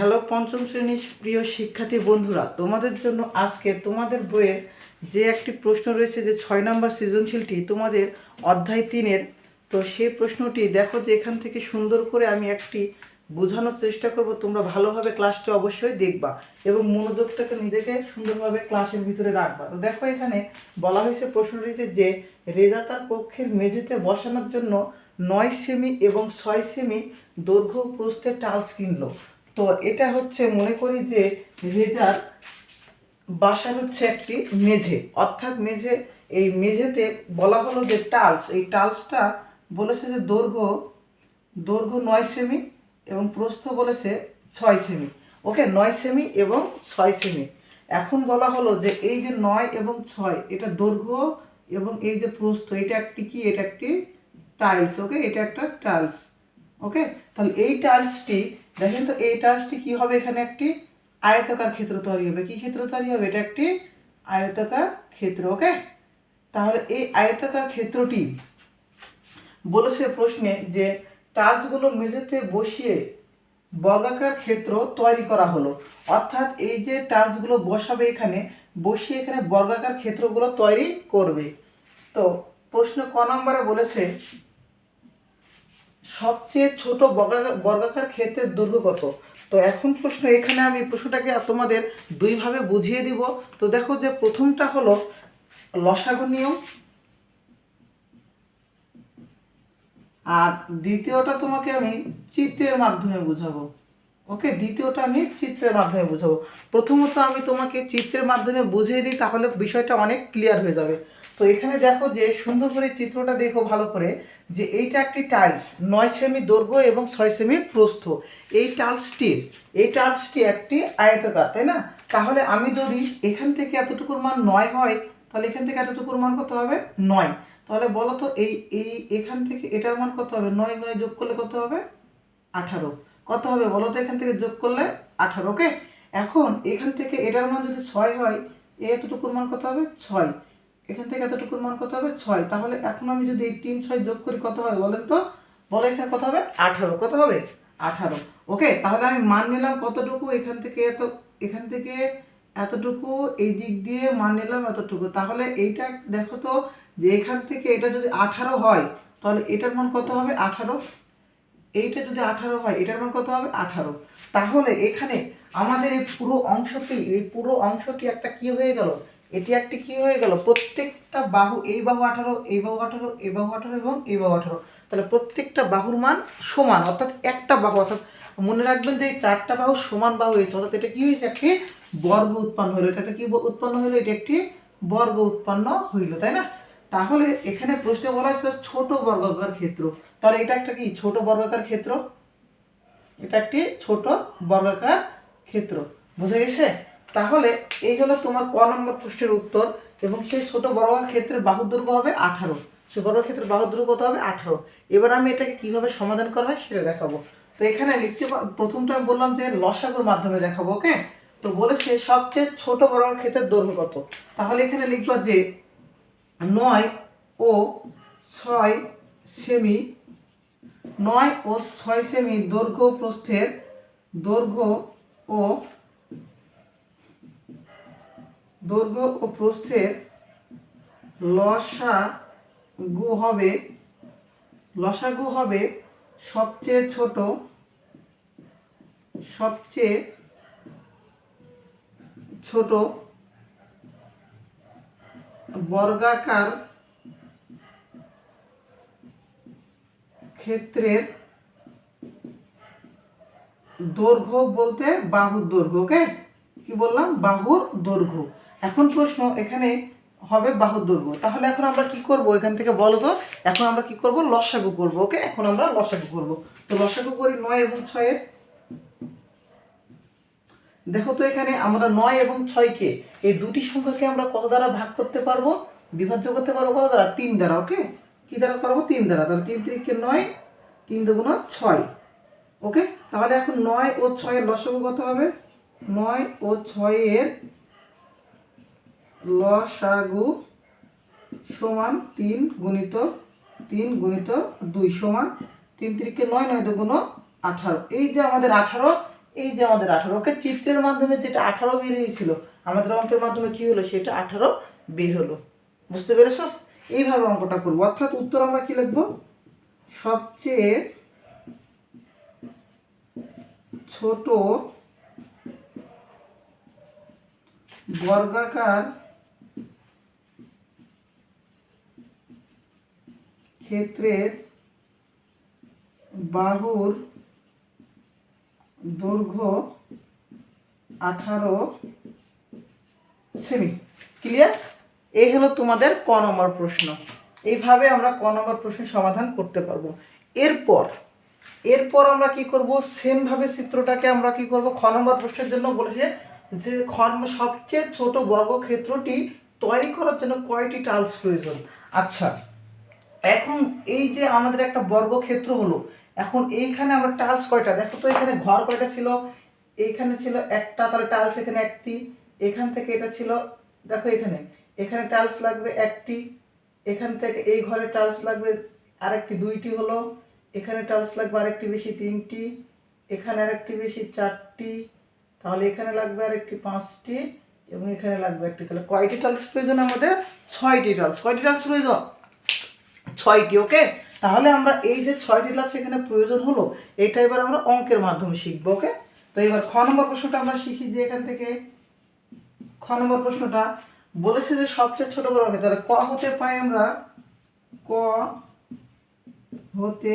Hello, পঞ্চম শ্রেণির প্রিয় শিক্ষার্থী বন্ধুরা, তোমাদের জন্য আজকে তোমাদের বইয়ে যে একটি প্রশ্ন রয়েছে যে ছয় নম্বর সৃজনশীলটি তোমাদের অধ্যায় তিনের, তো সেই প্রশ্নটি দেখো যে এখান থেকে সুন্দর করে আমি একটি বোঝানোর চেষ্টা করব। তোমরা ভালোভাবে ক্লাসটা অবশ্যই দেখবা এবং মনোযোগটাকে নিজেকে সুন্দরভাবে ক্লাসের ভিতরে রাখবা। তো দেখো এখানে বলা হয়েছে প্রশ্নটিতে যে রেজা তার কক্ষের মেঝেতে বসানোর জন্য নয় সেমি এবং ছয় সেমি দৈর্ঘ্য প্রস্থের টালস কিনলো তো এটা হচ্ছে মনে করি যে রেজার বাসার হচ্ছে একটি মেঝে। অর্থাৎ মেঝে, এই মেঝেতে বলা হলো যে টালস এই টালসটা বলেছে যে দৈর্ঘ্য দৈর্ঘ্য নয় সেমি এবং প্রস্থ বলেছে ছয় সেমি। ওকে, নয় সেমি এবং ছয় সেমি। এখন বলা হলো যে এই যে নয় এবং ছয়, এটা দৈর্ঘ্য এবং এই যে প্রস্থ, এটা একটি কি? এটা একটি টাইলস, ওকে? এটা একটা টাইলস, ওকে? তাহলে এই টাইলসটি দেখেন তো, এই টাইলসটি কি হবে এখানে একটি? আয়তাকার ক্ষেত্র তৈরি হবে। কি ক্ষেত্র তৈরি হবে? এটা একটি আয়তাকার ক্ষেত্র, ওকে? তাহলে এই আয়তাকার ক্ষেত্রটি বলেছে প্রশ্নে যে টাচগুলো মেঝেতে বসিয়ে বর্গাকার ক্ষেত্র তৈরি করা হলো। অর্থাৎ এই যে টাচগুলো বসাবে এখানে, বসিয়ে এখানে বর্গাকার ক্ষেত্রগুলো তৈরি করবে। তো প্রশ্ন ক নম্বরে বলেছে সবচেয়ে ছোট বর্গাকার ক্ষেত্রের দৈর্ঘ্য কত? তো এখন প্রশ্ন এখানে আমি প্রশ্নটাকে তোমাদের দুইভাবে বুঝিয়ে দিব। তো দেখো যে প্রথমটা হলো লসাগু নিয়ম আর দ্বিতীয়টা তোমাকে আমি চিত্রের মাধ্যমে বুঝাবো। ওকে, দ্বিতীয়টা আমি চিত্রের মাধ্যমে বুঝাবো। প্রথমত আমি তোমাকে চিত্রের মাধ্যমে বুঝিয়ে দিই, তাহলে বিষয়টা অনেক ক্লিয়ার হয়ে যাবে। তো এখানে দেখো যে, সুন্দর করে চিত্রটা দেখো ভালো করে, যে এইটা একটি টাইলস নয় সেমি দৈর্ঘ্য এবং ছয় সেমি প্রস্থ। এই টাইলসটির এই টাইলসটি একটি আয়তকার, তাই না? তাহলে আমি যদি এখান থেকে এতটুকুর মান নয় হয়, তাহলে এখান থেকে এতটুকুর মান কত হবে? নয়। তাহলে বলো তো, এই এই এখান থেকে এটার মান কত হবে? নয় নয় যোগ করলে কত হবে? আঠারো। কত হবে বলো তো এখান থেকে যোগ করলে আঠারো ওকে এখন এখান থেকে এটার মান যদি ছয় হয় এতটুকুর মান কত হবে? ছয়। এখান থেকে এতটুকুর মান কত হবে? ছয়। তাহলে এখন আমি যদি এই তিন, ছয় যোগ করি কত হবে বলেন তো? বলো এখানে কত হবে? আঠারো। কত হবে? আঠারো। ওকে তাহলে আমি মান নিলাম কতটুকু? এখান থেকে এত, এখান থেকে এতটুকু, এই দিক দিয়ে মান নিলাম এতটুকু। তাহলে এইটা দেখো তো, যে এখান থেকে এটা যদি আঠারো হয়, তাহলে এটার মান কত হবে? আঠারো। এইটা যদি আঠারো হয়, এটার মান কত হবে? আঠারো। তাহলে এখানে আমাদের এই পুরো অংশটি, এই পুরো অংশটি একটা কি হয়ে গেল? এটি একটি কি হয়ে গেল? প্রত্যেকটা বাহু এই বাহু আঠারো, এই বাহু আঠারো এই বাহু আঠারো এবং এই বাহু আঠারো। তাহলে প্রত্যেকটা বাহুর মান সমান, অর্থাৎ একটা বাহু, অর্থাৎ মনে রাখবেন যে চারটা বাহু সমান বাহু হয়েছে, অর্থাৎ এটা কি হয়েছে? একটি বর্গ উৎপন্ন হলো। এটা কি উৎপন্ন হলো? এটা একটি বর্গ উৎপন্ন হইল, তাই না? তাহলে এখানে প্রশ্ন বলা হয়েছিল ছোট বর্গাকার ক্ষেত্র। তাহলে এটা একটা কি? ছোট বর্গাকার ক্ষেত্র? এটা একটি ছোট বর্গাকার ক্ষেত্র। বুঝে গেছে? তাহলে এই হলো তোমার ক নম্বর প্রশ্নের উত্তর এবং সেই ছোট বর্গাকার ক্ষেত্রের বাহুর দৈর্ঘ্য হবে আঠারো। সে বর্গাকার ক্ষেত্রের বাহুর দৈর্ঘ্য কত হবে? আঠারো। এবার আমি এটাকে কীভাবে সমাধান করা হয় সেটা দেখাবো। তো এখানে লিখতে প্রথমটা আমি বললাম যে লসাগুর মাধ্যমে দেখাবো, ওকে? তো বলেছে সবচেয়ে ছোট বর্গাকার ক্ষেত্রের দৈর্ঘ্য কত? তাহলে এখানে লিখব যে নয় ও ছয় সেমি, নয় ও ছয় সেমি দৈর্ঘ্য প্রস্থের দৈর্ঘ্য ও দৈর্ঘ্য ও প্রস্থের লসাগু হবে লসাগু হবে সবচেয়ে ছোট সবচেয়ে ছোট বর্গাকার ক্ষেত্রের দৈর্ঘ্য বলতে বাহুর দৈর্ঘ্য, ওকে? কি বললাম? বাহুর দৈর্ঘ্য। এখন প্রশ্ন, এখানে হবে বাহুর দৈর্ঘ্য। তাহলে এখন আমরা কি করব এখান থেকে বলো তো? এখন আমরা কি করব? লসাগু করব, ওকে? এখন আমরা লসাগু করব। তো লসাগু করি নয় এবং ছয়ের দেখো তো এখানে আমরা নয় এবং ছয়কে এই দুটি সংখ্যাকে আমরা কত দ্বারা ভাগ করতে পারব? বিভাজ্য করতে পারব কত দ্বারা? তিন দ্বারা, ওকে? কি দ্বারা পারব? তিন দ্বারা। তাহলে তিন তিরিখকে নয়, তিন দুগুণ ছয়, ওকে? তাহলে এখন নয় ও ছয়ের লসাগু কত হবে? নয় ও ছয়ের লসাগু সমান তিন গুণিত তিন গুণিত দুই সমান তিন তিরিখকে নয় নয় দুগুণ আঠারো। এই যে আমাদের আঠারো এই যে আমাদের আঠারো, ওকে চিত্রের মাধ্যমে যেটা আঠারো বের হয়েছিল, আমাদের অঙ্কের মাধ্যমে কি হলো? সেটা আঠারো বের হলো। বুঝতে পেরেছ? এইভাবে অঙ্কটা করব। অর্থাৎ উত্তর আমরা কি লিখব? সবচেয়ে ছোট বর্গাকার ক্ষেত্রের বাহুর দৈর্ঘ্য আঠারো সেমি। ক্লিয়ার এই হলো তোমাদের ক নম্বর প্রশ্ন। এইভাবে আমরা ক নম্বর প্রশ্নের সমাধান করতে পারব। এরপর এরপর আমরা কি করব? সেমভাবে চিত্রটাকে আমরা কি করব? খ নম্বর প্রশ্নের জন্য বলেছে যে খন্ড সবচেয়ে ছোট বর্গক্ষেত্রটি তৈরি করার জন্য কয়টি টাইলস প্রয়োজন? আচ্ছা এখন এই যে আমাদের একটা বর্গক্ষেত্র হলো এখন এইখানে আমরা টাইলস কয়টা? দেখো তো এখানে ঘর কয়টা ছিল? এইখানে ছিল একটা, তাহলে টাইলস এখানে একটি। এখান থেকে এটা ছিল, দেখো এখানে। এখানে টাইলস লাগবে একটি, এখান থেকে এই ঘরে টাইলস লাগবে আরেকটি, দুইটি হলো। এখানে টাইলস লাগবে আরেকটি বেশি, তিনটি। এখানে আরেকটি বেশি, চারটি। তাহলে এখানে লাগবে আরেকটি, পাঁচটি। এবং এখানে লাগবে একটি। তাহলে কয়টি টাইলস প্রয়োজন আমাদের? ছয়টি টালস কয়টি টালস প্রয়োজন? ছয়টি ওকে তাহলে আমরা এই যে ছয়টি ক্লাস এখানে প্রয়োজন হলো, এটা এবার আমরা অঙ্কের মাধ্যমে শিখব, ওকে? তো এবার খ নম্বর প্রশ্নটা আমরা শিখি যে এখান থেকে খ নম্বর প্রশ্নটা বলেছে যে সবচেয়ে ছোট বড় হবে তাহলে ক হতে পাই আমরা, ক হতে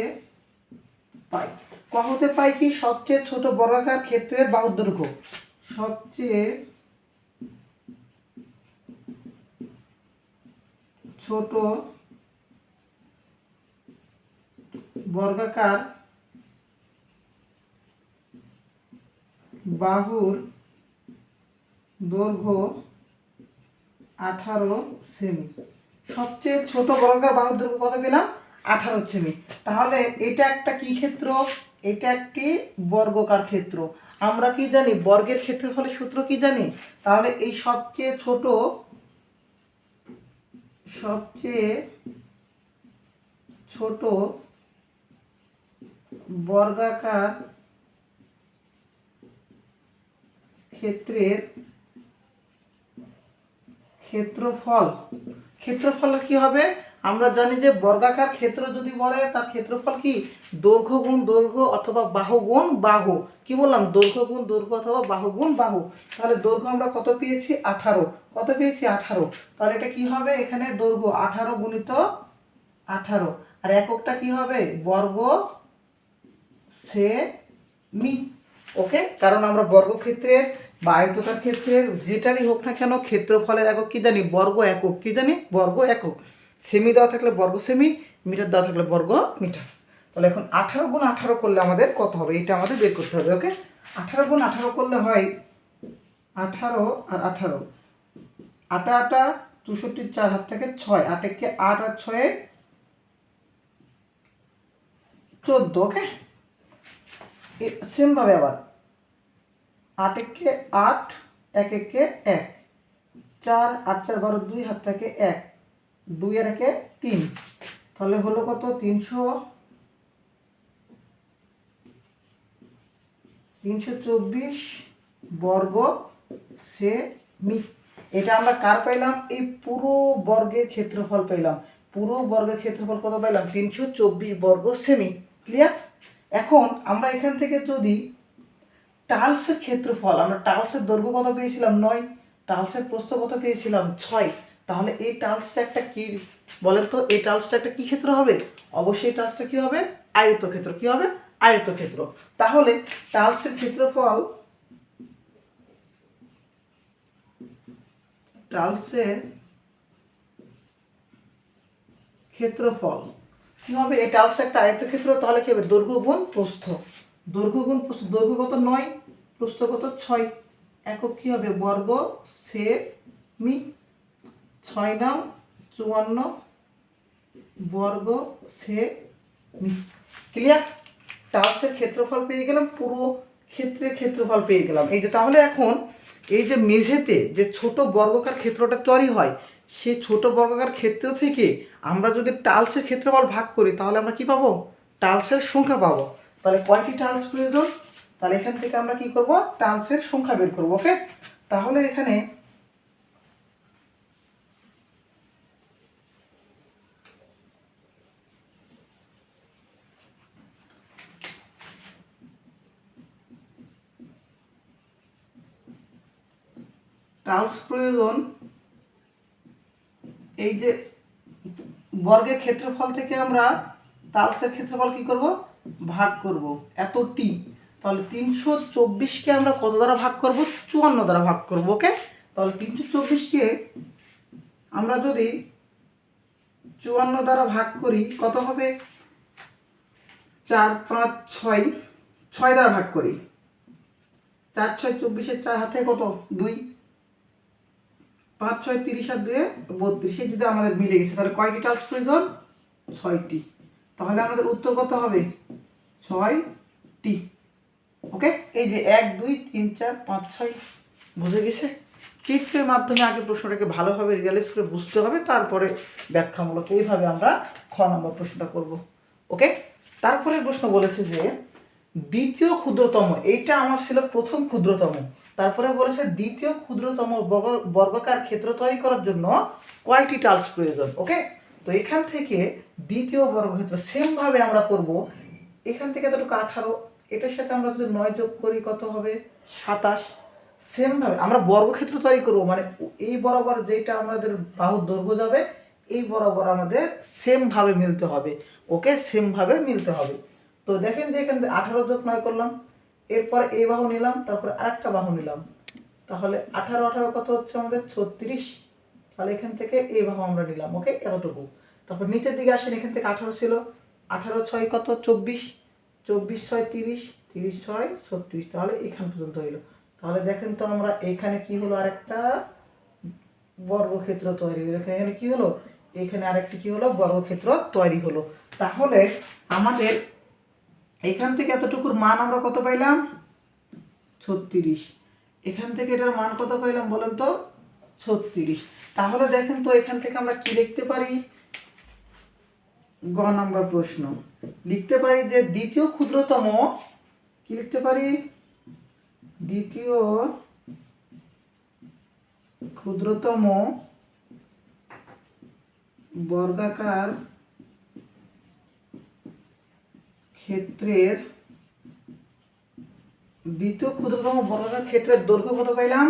পাই। ক হতে পাই কি সবচেয়ে ছোট বর্গাকার ক্ষেত্রের বাহুর দৈর্ঘ্য সবচেয়ে ছোট বর্গাকার বাহুর দৈর্ঘ্য আঠারো সেমি। সবচেয়ে ছোট বর্গাকার বাহুর দৈর্ঘ্য কত পেলাম? আঠারো সেমি। তাহলে এটা একটা কি ক্ষেত্র? এটা একটি বর্গকার ক্ষেত্র। আমরা কি জানি? বর্গের ক্ষেত্র ক্ষেত্রফলের সূত্র কি জানি? তাহলে এই সবচেয়ে ছোট সবচেয়ে ছোট বর্গাকার ক্ষেত্রের ক্ষেত্রফল। ক্ষেত্রফল কি হবে? আমরা জানি যে বর্গাকার ক্ষেত্র যদি বলে, তার ক্ষেত্রফল কি? দৈর্ঘ্য গুণ দৈর্ঘ্য অথবা বাহু গুণ বাহু। কি বললাম? দৈর্ঘ্য গুণ দৈর্ঘ্য অথবা বাহু গুণ বাহু। তাহলে দৈর্ঘ্য আমরা কত পেয়েছি? আঠারো। কত পেয়েছি? আঠারো। তাহলে এটা কি হবে? এখানে দৈর্ঘ্য আঠারো গুণিত আঠারো। আর এককটা কি হবে? বর্গ সে মি, ওকে? কারণ আমরা বর্গক্ষেত্রের বা আয়তকার ক্ষেত্রের যেটারই হোক না কেন ক্ষেত্রফলের একক কি জানি? বর্গ একক, কি জানি? বর্গ একক। সেমি দেওয়া থাকলে বর্গ সেমি, মিটার দেওয়া থাকলে বর্গ মিটার। তাহলে এখন আঠারো গুণ আঠারো করলে আমাদের কত হবে? এটা আমাদের বের করতে হবে, ওকে? আঠারো গুণ আঠারো করলে হয় আঠারো আর আঠারো। আটা আটা চৌষট্টির চার হাত থেকে ছয় আটেককে আট আর ছয়ে চোদ্দ, ওকে? সেমভাবে আবার আট একে আট, এক একে এক। চার, আট, চার, বারো, দুই হাত থেকে এক। দুই আর একে তিন। তাহলে হলো কত? তিনশো তিনশো চব্বিশ বর্গ সে মি এটা আমরা কার পাইলাম? এই পুরো বর্গের ক্ষেত্রফল পাইলাম। পুরো বর্গের ক্ষেত্রফল কত পাইলাম? তিনশো চব্বিশ বর্গ সেমি। ক্লিয়ার এখন আমরা এখান থেকে যদি টালসের ক্ষেত্রফল, আমরা টালসের দৈর্ঘ্য কত পেয়েছিলাম? নয়। টালসের প্রস্থ কত পেয়েছিলাম? ছয়। তাহলে এই টালসটা একটা কি বলেন তো, এই টালসটা একটা কি ক্ষেত্র হবে? অবশ্যই টালসটা কি হবে? আয়তক্ষেত্র। কি হবে? আয়তক্ষেত্র। তাহলে টালসের ক্ষেত্রফল টালসের ক্ষেত্রফল কি হবে এটা হচ্ছে একটা আয়তক্ষেত্র, তাহলে কি হবে? দৈর্ঘ্য গুণ প্রস্থ। দৈর্ঘ্য গুণ প্রস্থ, দৈর্ঘ্য কত? নয়, প্রস্থ কত? ছয়। একক কি হবে? বর্গ সে মি, ছয় নাম চুয়ান্ন বর্গ সে মি। ক্লিয়ার টালসের ক্ষেত্রফল পেয়ে গেলাম, পুরো ক্ষেত্রের ক্ষেত্রফল পেয়ে গেলাম। এই যে তাহলে এখন এই যে মেঝেতে যে ছোট বর্গকার ক্ষেত্রটা তৈরি হয় সে ছোট বর্গকার ক্ষেত্র থেকে আমরা যদি টালসের ক্ষেত্রফল ভাগ করি, তাহলে আমরা কি পাবো? টালসের সংখ্যা পাবো। তাহলে কয়টি টালস প্রয়োজন? তাহলে এখান থেকে আমরা কি করব? টালসের সংখ্যা বের করব ওকে তাহলে এখানে টালস প্রয়োজন এই যে বর্গের ক্ষেত্রফল থেকে আমরা টালসের ক্ষেত্রফল কি করব? ভাগ করব। এত টি তাহলে তিনশো চব্বিশকে আমরা কত দ্বারা ভাগ করব? চুয়ান্ন দ্বারা ভাগ করব ওকে তাহলে তিনশো চব্বিশকে আমরা যদি চুয়ান্ন দ্বারা ভাগ করি, কত হবে? চার পাঁচ ছয়। ছয় দ্বারা ভাগ করি। চার ছয় চব্বিশের চার হাতে কত? দুই। পাঁচ, ছয়, তিরিশ আর দুয়ে বত্রিশে। যদি আমাদের মিলে গেছে। তাহলে কয়টি টালস প্রয়োজন? ছয়টি। তাহলে আমাদের উত্তর কত হবে? ছয়টি। ওকে? এই যে এক, দুই, তিন, চার, পাঁচ, ছয়, বুঝে গেছে? চিত্রের মাধ্যমে আগে প্রশ্নটাকে ভালোভাবে রিয়ালাইজ করে বুঝতে হবে, তারপরে ব্যাখ্যামূলক এইভাবে আমরা খ নম্বর প্রশ্নটা করব। ওকে? তারপরে প্রশ্ন বলেছে যে, দ্বিতীয় ক্ষুদ্রতম, এইটা আমার ছিল প্রথম ক্ষুদ্রতম। তারপরে বলেছে দ্বিতীয় ক্ষুদ্রতম বর্গ- বর্গাকার ক্ষেত্র তৈরি করার জন্য কয়টি টালস প্রয়োজন ওকে তো এখান থেকে দ্বিতীয় বর্গক্ষেত্র সেমভাবে আমরা করব। এখান থেকে এতটুকু আঠারো, এটার সাথে আমরা যদি নয় যোগ করি কত হবে? সাতাশ। সেমভাবে আমরা বর্গক্ষেত্র তৈরি করব মানে এই বরাবর যেটা আমাদের বাহুর দৈর্ঘ্য যাবে, এই বরাবর আমাদের সেমভাবে মিলতে হবে ওকে সেমভাবে মিলতে হবে। তো দেখেন যে এখান থেকে আঠারো যোগ নয় করলাম। এরপর এই বাহু নিলাম, তারপরে আরেকটা বাহু নিলাম। তাহলে আঠারো আঠারো কত হচ্ছে আমাদের? ছত্রিশ। তাহলে এখান থেকে এই বাহু আমরা নিলাম, ওকে? এতটুকু। তারপর নিচের দিকে আসেন, এখান থেকে আঠারো ছিল। আঠারো ছয় কত? চব্বিশ। চব্বিশ ছয় তিরিশ তিরিশ ছয় ছত্রিশ। তাহলে এখান পর্যন্ত হইল। তাহলে দেখেন তো আমরা এখানে কি হলো আরেকটা? বর্গক্ষেত্র তৈরি হলো। এখানে এখানে কি হলো? এখানে আরেকটি কি হলো? বর্গক্ষেত্র তৈরি হলো। তাহলে আমাদের এখান থেকে এতটুকুর মান আমরা কত পাইলাম? ছত্রিশ। এখান থেকে এটার মান কত পাইলাম বলেন তো? ছত্রিশ। তাহলে দেখেন তো এখান থেকে আমরা কি লিখতে পারি? গ নম্বর প্রশ্ন। লিখতে পারি যে দ্বিতীয় ক্ষুদ্রতম কি লিখতে পারি? দ্বিতীয় ক্ষুদ্রতম বর্গাকার ক্ষেত্রের দ্বিতীয় ক্ষুদ্রতম বর্গাকার ক্ষেত্রের দৈর্ঘ্য কত পাইলাম?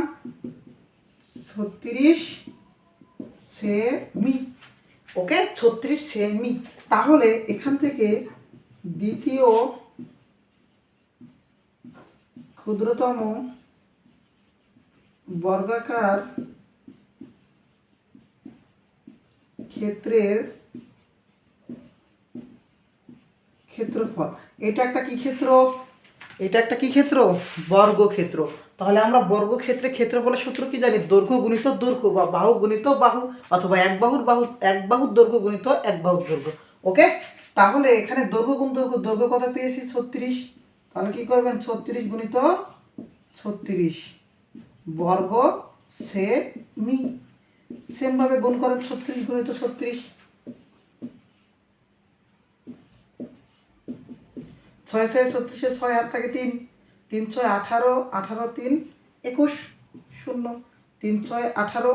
ছত্রিশ সেমি। ওকে? ছত্রিশ সেমি। তাহলে এখান থেকে দ্বিতীয় ক্ষুদ্রতম বর্গাকার ক্ষেত্রের ক্ষেত্রফল? এটা একটা কি ক্ষেত্র? এটা একটা কি ক্ষেত্র? বর্গক্ষেত্র। তাহলে আমরা বর্গক্ষেত্রে ক্ষেত্রফলের সূত্র কি জানি? দৈর্ঘ্য গুণিত দৈর্ঘ্য বা বাহু গুণিত বাহু অথবা এক বাহুর বাহু, এক বাহুর দৈর্ঘ্য গুণিত এক বাহুর দৈর্ঘ্য। ওকে? তাহলে এখানে দৈর্ঘ্য গুণ দৈর্ঘ্য দৈর্ঘ্য কত পেয়েছি, ছত্রিশ। তাহলে কি করবেন? ছত্রিশ গুণিত ছত্রিশ। বর্গ সে মি সেমভাবে গুণ করেন, ছত্রিশ গুণিত ছত্রিশ। ছয় ছয় ছত্রিশে ছয় হাত থাকে তিন। তিন ছয় আঠারো আঠারো তিন, একুশ শূন্য। তিন ছয় আঠারো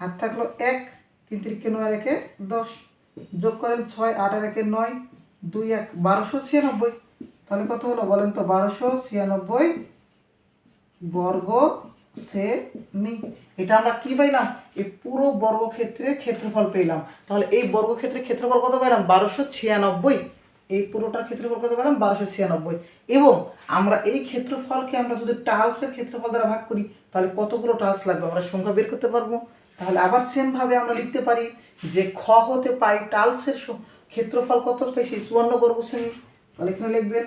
হাত থাকল এক। তিন তিরিকে নয় একে দশ। যোগ করেন ছয়, আট আর নয়, দুই এক, বারোশো ছিয়ানব্বই। তাহলে কত হলো বলেন তো? বারোশো ছিয়ানব্বই বর্গ সে মি এটা আমরা কি পাইলাম? এই পুরো বর্গক্ষেত্রে ক্ষেত্রফল পেলাম। তাহলে এই বর্গক্ষেত্রের ক্ষেত্রফল কত পেলাম বারোশো ছিয়ানব্বই। এই পুরোটার ক্ষেত্রফল কত পেলাম? বারোশো ছিয়ানব্বই। এবং আমরা এই ক্ষেত্রফলকে আমরা যদি টালসের ক্ষেত্রফল দ্বারা ভাগ করি, তাহলে কতগুলো টালস লাগবে? আমরা সংখ্যা বের করতে পারব। তাহলে আবার সেমভাবে আমরা লিখতে পারি যে খ হতে পাই টালসের ক্ষেত্রফল কত? পেয়েছি চুয়ান্ন বর্গ সেমি তাহলে এখানে লিখবেন,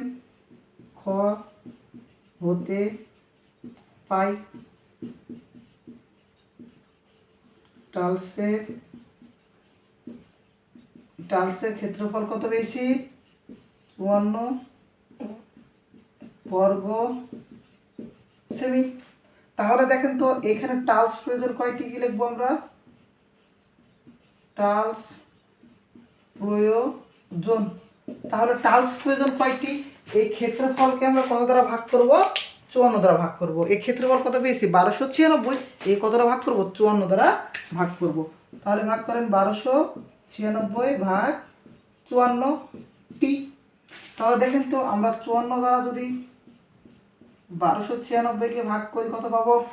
খ হতে পাই টালসের টালসের ক্ষেত্রফল কত পেয়েছি? চুয়ান্ন, বর্গ সেমি তাহলে দেখেন তো এখানে টালস প্রয়োজন কয়টি কি লিখব আমরা? টালস প্রয়োজন। তাহলে টালস প্রয়োজন কয়টি? এই ক্ষেত্রফলকে আমরা কত দ্বারা ভাগ করব? চুয়ান্ন দ্বারা ভাগ করব। এই ক্ষেত্রফল কত পেয়েছি? বারোশো ছিয়ানব্বই। এই কত দ্বারা ভাগ করব? চুয়ান্ন দ্বারা ভাগ করব। তাহলে ভাগ করেন বারোশো ছিয়ানব্বই ভাগ চুয়ান্ন টি তাহলে দেখেন তো, আমরা চুয়ান্ন দ্বারা যদি বারোশো ছিয়ানব্বইকে ভাগ করি কত পাবো?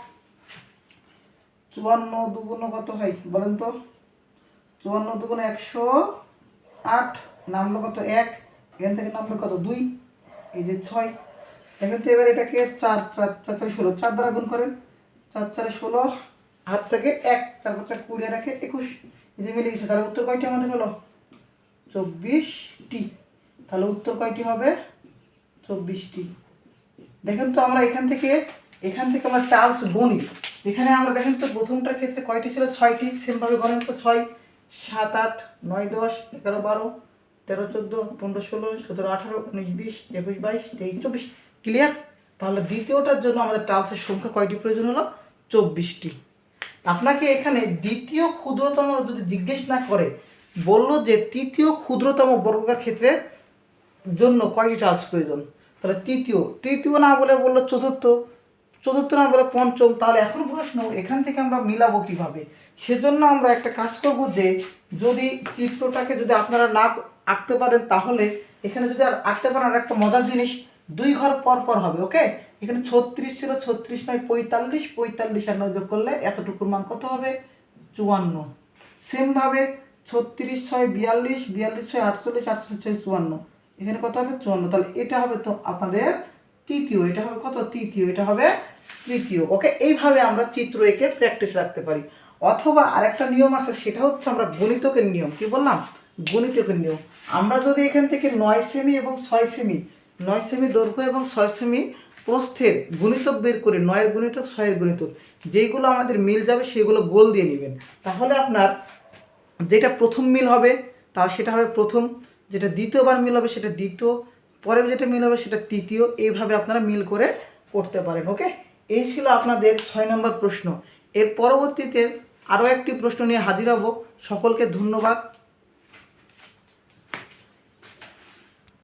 চুয়ান্ন দুগুণ কত হয়? বলেন তো। চুয়ান্ন দুগুণ একশো আট নামলো কত? এক। এখান থেকে নামলো কত? দুই। এই যে ছয়। দেখেন তো এবার এটাকে চার চার চার চার ষোলো। চার দ্বারা গুণ করেন। চার চারে ষোলো হাত থেকে এক। চার পাঁচ চার কুড়ি একে একুশ। এই যে মিলে গেছে। তাহলে উত্তর কয়টি আমাদের হলো? চব্বিশটি। তাহলে উত্তর কয়টি হবে? চব্বিশটি। দেখেন তো আমরা এখান থেকে এখান থেকে আমরা চার্লস গণি এখানে আমরা দেখেন তো প্রথমটার ক্ষেত্রে কয়টি ছিল? ছয়টি। সেমভাবে গণেন তো ছয়, সাত, আট, নয়, দশ, এগারো, বারো, তেরো, চোদ্দ, পনেরো, ষোলো, সতেরো, আঠারো, উনিশ, বিশ, একুশ, বাইশ, তেইশ, চব্বিশ। ক্লিয়ার তাহলে দ্বিতীয়টার জন্য আমাদের টালসের সংখ্যা কয়টি প্রয়োজন হলো? চব্বিশটি। আপনাকে এখানে দ্বিতীয় ক্ষুদ্রতম যদি জিজ্ঞেস না করে, বলল যে তৃতীয় ক্ষুদ্রতম বর্গকার ক্ষেত্রে জন্য কয়টি টার্লস প্রয়োজন। তাহলে তৃতীয় তৃতীয় না বলে বলল চতুর্থ চতুর্থ না বলে পঞ্চম, তাহলে এখন প্রশ্ন, এখান থেকে আমরা মিলাবো কীভাবে? সেজন্য আমরা একটা কাজ করব যে, যদি চিত্রটাকে যদি আপনারা না আঁকতে পারেন, তাহলে এখানে যদি আর আঁকতে পারেন আর একটা মজার জিনিস, দুই ঘর পর পর হবে, ওকে? এখানে ছত্রিশ ছিল, ছত্রিশ নয়, পঁয়তাল্লিশ পঁয়তাল্লিশ আর নয় যোগ করলে এতটুকুর মান কত হবে? চুয়ান্ন। সেমভাবে ছত্রিশ ছয়, বিয়াল্লিশ বিয়াল্লিশ ছয়, আটচল্লিশ আটচল্লিশ ছয়, চুয়ান্ন। এখানে কত হবে? চুয়ান্ন। তাহলে এটা হবে তো আপনাদের তৃতীয়। এটা হবে কত? তৃতীয়। এটা হবে তৃতীয়। ওকে, এইভাবে আমরা চিত্র এঁকে প্র্যাকটিস রাখতে পারি। অথবা আরেকটা নিয়ম আছে, সেটা হচ্ছে আমরা গণিতকের নিয়ম। কি বললাম? গণিতকের নিয়ম। আমরা যদি এখান থেকে নয় সেমি এবং ছয় সেমি, নয় সেমি দৈর্ঘ্য এবং ছয় সেমি প্রস্থের গুণিতক বের করে, নয়ের গুণিতক, ছয়ের গুণিতক যেগুলো আমাদের মিল যাবে, সেগুলো গোল দিয়ে নেবেন। তাহলে আপনার যেটা প্রথম মিল হবে, তা সেটা হবে প্রথম। যেটা দ্বিতীয়বার মিল হবে সেটা দ্বিতীয় পরে যেটা মিল হবে সেটা তৃতীয়, এইভাবে আপনারা মিল করে করতে পারেন ওকে এই ছিল আপনাদের ছয় নম্বর প্রশ্ন। এর পরবর্তীতে আরও একটি প্রশ্ন নিয়ে হাজির হব। সকলকে ধন্যবাদ।